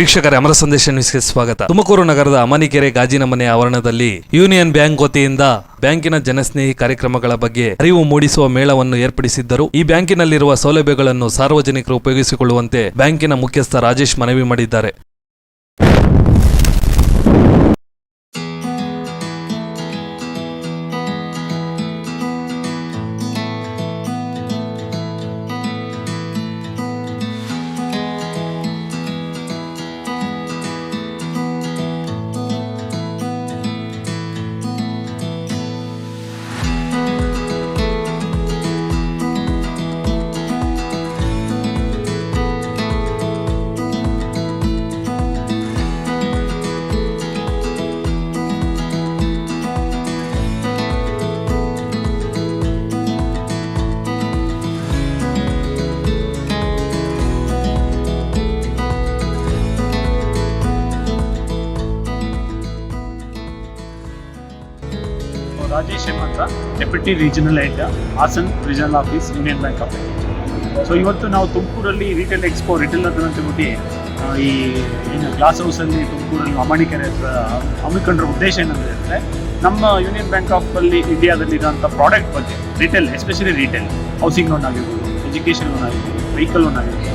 ವೀಕ್ಷಕರೇ, ಅಮರ ಸಂದೇಶ ಸ್ವಾಗತ. ತುಮಕೂರು ನಗರದ ಅಮನಿಕೆರೆ ಗಾಜಿನ ಮನೆ ಆವರಣದಲ್ಲಿ ಯೂನಿಯನ್ ಬ್ಯಾಂಕ್ ವತಿಯಿಂದ ಬ್ಯಾಂಕಿನ ಜನಸ್ನೇಹಿ ಕಾರ್ಯಕ್ರಮಗಳ ಬಗ್ಗೆ ಅರಿವು ಮೂಡಿಸುವ ಮೇಳವನ್ನು ಏರ್ಪಡಿಸಿದ್ದರು. ಈ ಬ್ಯಾಂಕಿನಲ್ಲಿರುವ ಸೌಲಭ್ಯಗಳನ್ನು ಸಾರ್ವಜನಿಕರು ಉಪಯೋಗಿಸಿಕೊಳ್ಳುವಂತೆ ಬ್ಯಾಂಕಿನ ಮುಖ್ಯಸ್ಥ ರಾಜೇಶ್ ಮನವಿ ಮಾಡಿದ್ದಾರೆ. ರಾಜೇಶ್ ಎಂ ಅಂತ deputy regional head Hassan regional office union bank of so ಇವತ್ತು ನಾವು ತುಮಕೂರಲ್ಲಿ ರಿಟೇಲ್ ಎಕ್ಸ್ಪೋ ರಿಟೇಲ್ ಅಂತ ತಿಳ್ಬಿಟ್ಟು ಈ, ಏನು ಗ್ಲಾಸ್ ಹೌಸಲ್ಲಿ ತುಮಕೂರಲ್ಲಿ ಅಮಾಣಿಕೆರೆ ಹತ್ರ ಹಮ್ಮಿಕೊಂಡಿರೋ ಉದ್ದೇಶ ಏನಂದ್ರೆ ಅಂದರೆ ನಮ್ಮ ಯೂನಿಯನ್ ಬ್ಯಾಂಕ್ ಆಫ್ ಅಲ್ಲಿ ಇಂಡಿಯಾದಲ್ಲಿ ಇರೋಂಥ ಪ್ರಾಡಕ್ಟ್ ಬಗ್ಗೆ retail especially retail housing loan ಆಗಿರ್ಬೋದು ಎಜುಕೇಷನ್ ಲೋನ್ ಆಗಿರ್ಬೋದು ವೆಹಿಕಲ್ ಲೋನ್ ಆಗಿರ್ಬೋದು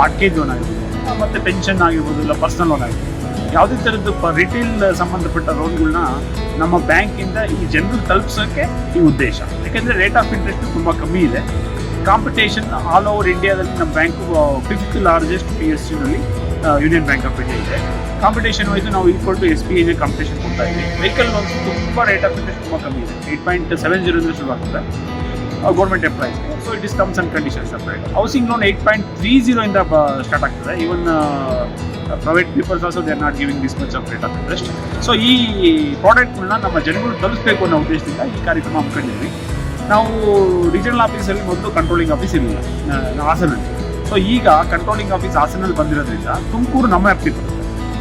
ಮಾರ್ಕೇಜ್ ಲೋನ್ ಆಗಿರ್ಬೋದು ಮತ್ತೆ ಪೆನ್ಷನ್ ಆಗಿರ್ಬೋದು, ಇಲ್ಲ ಪರ್ಸನಲ್ ಲೋನ್ ಆಗಿರ್ಬೋದು. ಯಾವುದೇ ಥರದ್ದು ರಿಟೇಲ್ ಸಂಬಂಧಪಟ್ಟ ಲೋನ್ಗಳನ್ನ ನಮ್ಮ ಬ್ಯಾಂಕಿಂದ ಈ ಜನರು ತಲುಪಿಸೋಕ್ಕೆ ಈ ಉದ್ದೇಶ. ಯಾಕೆಂದರೆ ರೇಟ್ ಆಫ್ ಇಂಟ್ರೆಸ್ಟ್ ತುಂಬ ಕಮ್ಮಿ ಇದೆ. ಕಾಂಪಿಟೇಷನ್ ಆಲ್ ಓವರ್ ಇಂಡಿಯಾದಲ್ಲಿ ನಮ್ಮ bank fifth largest P S ಸಿನಲ್ಲಿ union bank of India ಇದೆ. ಕಾಂಪಿಟೇಷನ್ ವೈಸ್ ನಾವು ಈಕ್ವಲ್ ಟು ಎಸ್ ಬಿ ಐಗೆ ಕಾಂಪಿಟೇಷನ್ ಕೊಡ್ತಾ ಇದ್ದೀವಿ. ವೆಹಿಕಲ್ ಲೋನ್ಸ್ ತುಂಬ ರೇಟ್ ಆಫ್ ಇಂಟ್ರೆಸ್ಟ್ ತುಂಬ ಕಮ್ಮಿ ಇದೆ. ಏಯ್ಟ್ ಪಾಯಿಂಟ್ ಸೆವೆನ್ ಜೀರೋದಿಂದ ಶುರು ಆಗ್ತದೆ. Government ಎಂಪ್ಲಾಯ್ಸ್ಗೆ so it is terms and conditions separate housing loan eight point three ಜೀರೋಯಿಂದ start ಆಗ್ತದೆ. Even private peoples also they are not giving this much of rate of interest so ಈ ಪ್ರಾಡಕ್ಟ್ಗಳನ್ನ ನಮ್ಮ ಜನಗಳು ತಲುಪಿಸಬೇಕು ಅನ್ನೋ ಉದ್ದೇಶದಿಂದ ಈ ಕಾರ್ಯಕ್ರಮ ಹಮ್ಮಿಕೊಂಡಿದ್ವಿ ನಾವು ರೀಜನಲ್ ಆಫೀಸಲ್ಲಿ ಮೊದಲು ಕಂಟ್ರೋಲಿಂಗ್ ಆಫೀಸ್ ಇರಲಿಲ್ಲ ಹಾಸನಲ್ಲಿ. ಸೊ ಈಗ ಕಂಟ್ರೋಲಿಂಗ್ ಆಫೀಸ್ ಹಾಸನಲ್ಲಿ ಬಂದಿರೋದ್ರಿಂದ ತುಮಕೂರು ನಮ್ಮ ವ್ಯಾಪ್ತಿ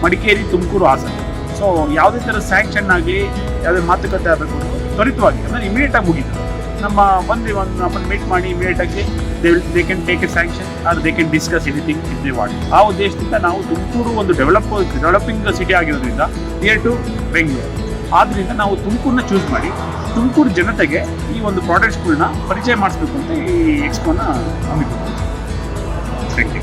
ಮಡಿಕೇರಿ, ತುಮಕೂರು, ಹಾಸನ. ಸೊ ಯಾವುದೇ ಥರ ಸ್ಯಾಂಕ್ಷನ್ ಆಗಿ ಯಾವುದೇ ಮಾತುಕತೆ ಆಗಬೇಕು ತ್ವರಿತವಾಗಿ ಅಂದರೆ ಇಮಿಡಿಯೇಟಾಗಿ ಮುಗೀತು. ನಮ್ಮ ಬಂದು ಒಂದು ನಮ್ಮನ್ನು ಮೀಟ್ ಮಾಡಿ ಇಮಿಡಿಯೇಟಾಗಿ they will they can take a sanction or they can discuss anything if they what ಆ ಉದ್ದೇಶದಿಂದ ನಾವು ತುಮಕೂರು ಒಂದು ಡೆವಲಪ್ ಡೆವಲಪಿಂಗ್ ಸಿಟಿ ಆಗಿರೋದ್ರಿಂದ ನಿಯರ್ ಟು ಬೆಂಗಳೂರು ಆದ್ದರಿಂದ ನಾವು ತುಮಕೂರನ್ನ ಚೂಸ್ ಮಾಡಿ, ತುಮಕೂರು ಜನತೆಗೆ ಈ ಒಂದು ಪ್ರಾಡಕ್ಟ್ಸ್ಗಳನ್ನ ಪರಿಚಯ ಮಾಡಿಸ್ಬೇಕು ಅಂತ ಈ ಎಕ್ಸ್ಪೋನ ಹಮ್ಮಿಕೊಂಡಿದ್ದೀವಿ. Thank you